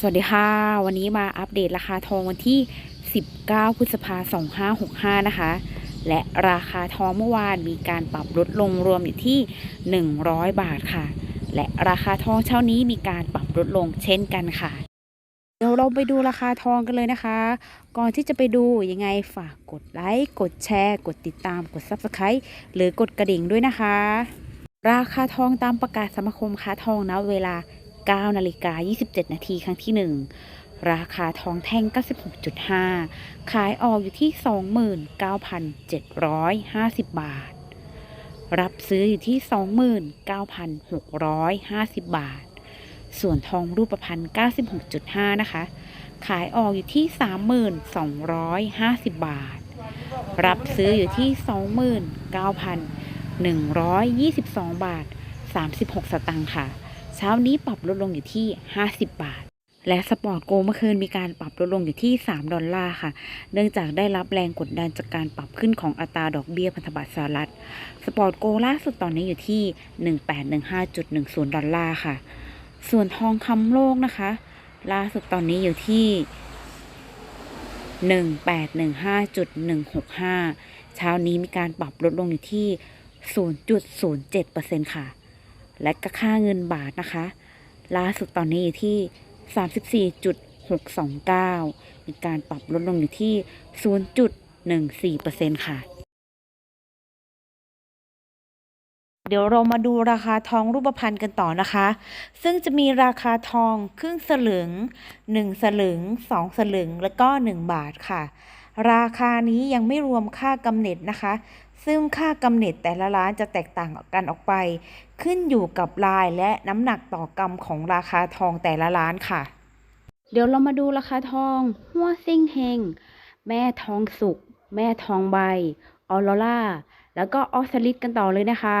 สวัสดีค่ะ วันนี้มาอัปเดตราคาทองวันที่ 19 พฤษภาคม 2565 นะคะ และราคาทองเมื่อวานมีการปรับลดลงรวมอยู่ที่ 100 บาทค่ะ และราคาทองเช้านี้มีการปรับลดลงเช่นกันค่ะ เดี๋ยวเราไปดูราคาทองกันเลยนะคะ ก่อนที่จะไปดูยังไงฝากกดไลค์กดแชร์ กดติดตามกด Subscribe หรือกดกระดิ่งด้วยนะคะ ราคาทองตามประกาศสมาคมค้าทองนะเวลา 9นาฬิกา27 นาทีครั้งที่ 1 ราคาทองแท่ง 96.5 ขายออกอยู่ที่ 29,750 บาท รับซื้ออยู่ที่ 29,650 บาท ส่วนทองรูปพรรณ96.5 นะคะ ขายออกอยู่ที่ 32,250 บาท รับซื้ออยู่ที่ 29,122 บาท 36 สตางค์ค่ะ เช้านี้ปรับลดลงอยู่ที่ 50 บาท และสปอร์ตโกลเมื่อคืนมีการปรับลดลงอยู่ที่ 3 ดอลลาร์ค่ะ เนื่องจากได้รับแรงกดดันจากการปรับขึ้นของอัตราดอกเบี้ยพันธบัตรสหรัฐ สปอร์ตโกลล่าสุดตอนนี้อยู่ที่ 1815.10 ดอลลาร์ค่ะ ส่วนทองคำโลกนะคะ ล่าสุดตอนนี้อยู่ที่1815.165 เช้านี้มีการปรับลดลงอยู่ที่ 0.07%ค่ะ และก็ค่าเงินบาทนะคะ ล่าสุดตอนนี้อยู่ที่ 34.629 มีการปรับลดลงอยู่ที่ 0.14%ค่ะ เดี๋ยวเรามาดูราคาทองรูปพรรณกันต่อนะคะ ซึ่งจะมีราคาทองครึ่งสลึง 1 สลึง 2 สลึง แล้วก็ 1 บาทค่ะ ราคานี้ยังไม่รวมค่ากำเนิดนะคะ ซึ่งค่ากำเนิดแต่ละร้านจะแตกต่างกันออกไป ขึ้นอยู่กับลายและน้ำหนักต่อกรัมของราคาทองแต่ละร้านค่ะ เดี๋ยวเรามาดูราคาทอง หัวซิ่งเฮง แม่ทองสุก แม่ทองใบ ออโรล่า แล้วก็ออสลิดกันต่อเลยนะคะ